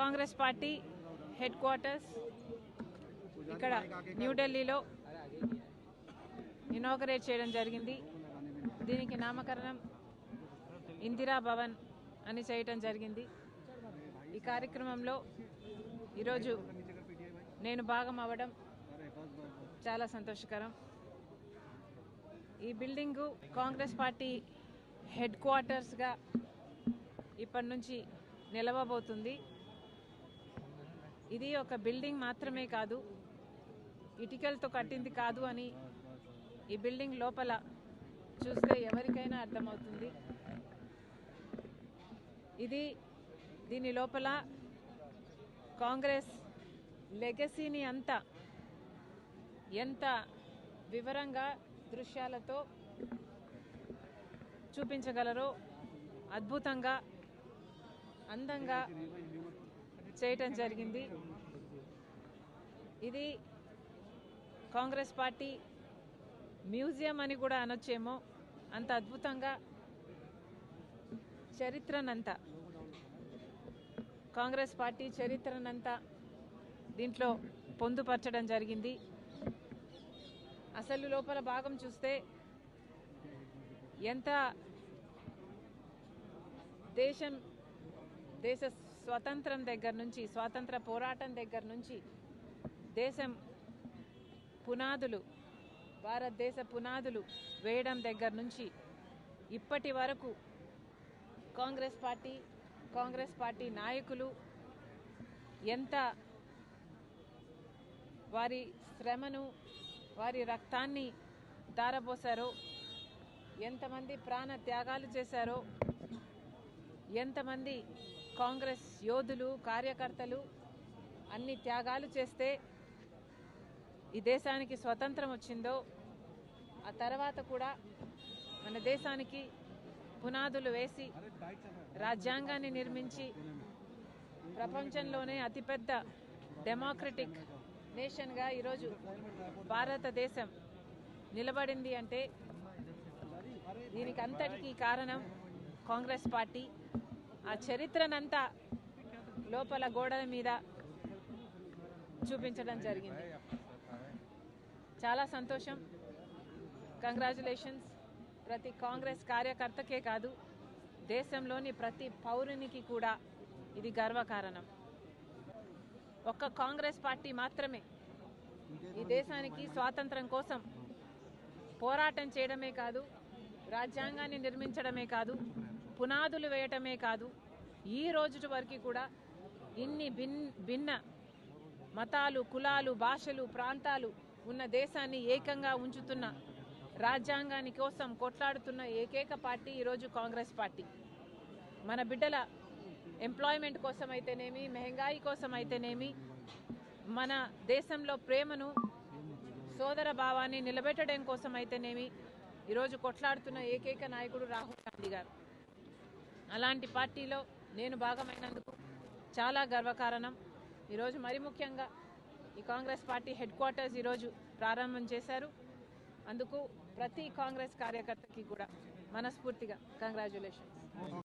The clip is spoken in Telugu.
కాంగ్రెస్ పార్టీ హెడ్ క్వార్టర్స్ ఇక్కడ న్యూఢిల్లీలో ఇనాగరేట్ చేయడం జరిగింది. దీనికి నామకరణం ఇందిరా భవన్ అని చేయటం జరిగింది. ఈ కార్యక్రమంలో ఈరోజు నేను భాగం అవ్వడం చాలా సంతోషకరం. ఈ బిల్డింగు కాంగ్రెస్ పార్టీ హెడ్ క్వార్టర్స్గా ఇప్పటి నుంచి నిలవబోతుంది. ఇది ఒక బిల్డింగ్ మాత్రమే కాదు ఇటుకలతో కట్టింది కాదు అని ఈ బిల్డింగ్ లోపల చూస్తే ఎవరికైనా అర్థమవుతుంది. ఇది దీని లోపల కాంగ్రెస్ లెగసీని అంతా ఎంత వివరంగా దృశ్యాలతో చూపించగలరో అద్భుతంగా అందంగా చేయటం జరిగింది. ఇది కాంగ్రెస్ పార్టీ మ్యూజియం అని కూడా అనొచ్చేమో. అంత అద్భుతంగా చరిత్రనంతా. కాంగ్రెస్ పార్టీ చరిత్రనంతా దీంట్లో పొందుపరచడం జరిగింది. అసలు లోపల భాగం చూస్తే ఎంత దేశం దేశ స్వతంత్రం దగ్గర నుంచి స్వాతంత్ర పోరాటం దగ్గర నుంచి దేశం పునాదులు భారతదేశ పునాదులు వేయడం దగ్గర నుంచి ఇప్పటి వరకు కాంగ్రెస్ పార్టీ కాంగ్రెస్ పార్టీ నాయకులు ఎంత వారి శ్రమను వారి రక్తాన్ని దారబోసారో ఎంతమంది ప్రాణ త్యాగాలు చేశారో ఎంతమంది కాంగ్రెస్ యోధులు కార్యకర్తలు అన్ని త్యాగాలు చేస్తే ఈ దేశానికి స్వతంత్రం వచ్చిందో ఆ తర్వాత కూడా మన దేశానికి పునాదులు వేసి రాజ్యాంగాన్ని నిర్మించి ప్రపంచంలోనే అతిపెద్ద డెమోక్రటిక్ నేషన్గా ఈరోజు భారతదేశం నిలబడింది అంటే దీనికి అంతటికీ కారణం కాంగ్రెస్ పార్టీ. ఆ చరిత్రనంతా లోపల గోడల మీద చూపించడం జరిగింది. చాలా సంతోషం. కంగ్రాచులేషన్స్ ప్రతి కాంగ్రెస్ కార్యకర్తకే కాదు దేశంలోని ప్రతి పౌరునికి కూడా ఇది గర్వకారణం. ఒక్క కాంగ్రెస్ పార్టీ మాత్రమే ఈ దేశానికి స్వాతంత్రం కోసం పోరాటం చేయడమే కాదు రాజ్యాంగాన్ని నిర్మించడమే కాదు పునాదులు వేయటమే కాదు ఈ రోజు వరకు కూడా ఇన్ని భిన్ భిన్న మతాలు కులాలు భాషలు ప్రాంతాలు ఉన్న దేశాన్ని ఏకంగా ఉంచుతున్న రాజ్యాంగాని కోసం కొట్లాడుతున్న ఏకైక పార్టీ ఈరోజు కాంగ్రెస్ పార్టీ. మన బిడ్డల ఎంప్లాయ్మెంట్ కోసం అయితేనేమి మెహంగాయి కోసం అయితేనేమి మన దేశంలో ప్రేమను సోదర భావాన్ని నిలబెట్టడం కోసం అయితేనేమి ఈరోజు కొట్లాడుతున్న ఏకైక నాయకుడు రాహుల్ గాంధీ గారు. అలాంటి పార్టీలో నేను భాగమైనందుకు చాలా గర్వకారణం. ఈరోజు మరి ముఖ్యంగా ఈ కాంగ్రెస్ పార్టీ హెడ్ క్వార్టర్స్ ఈరోజు ప్రారంభం చేశారు. అందుకు ప్రతి కాంగ్రెస్ కార్యకర్తకి కూడా మనస్ఫూర్తిగా కంగ్రాచులేషన్స్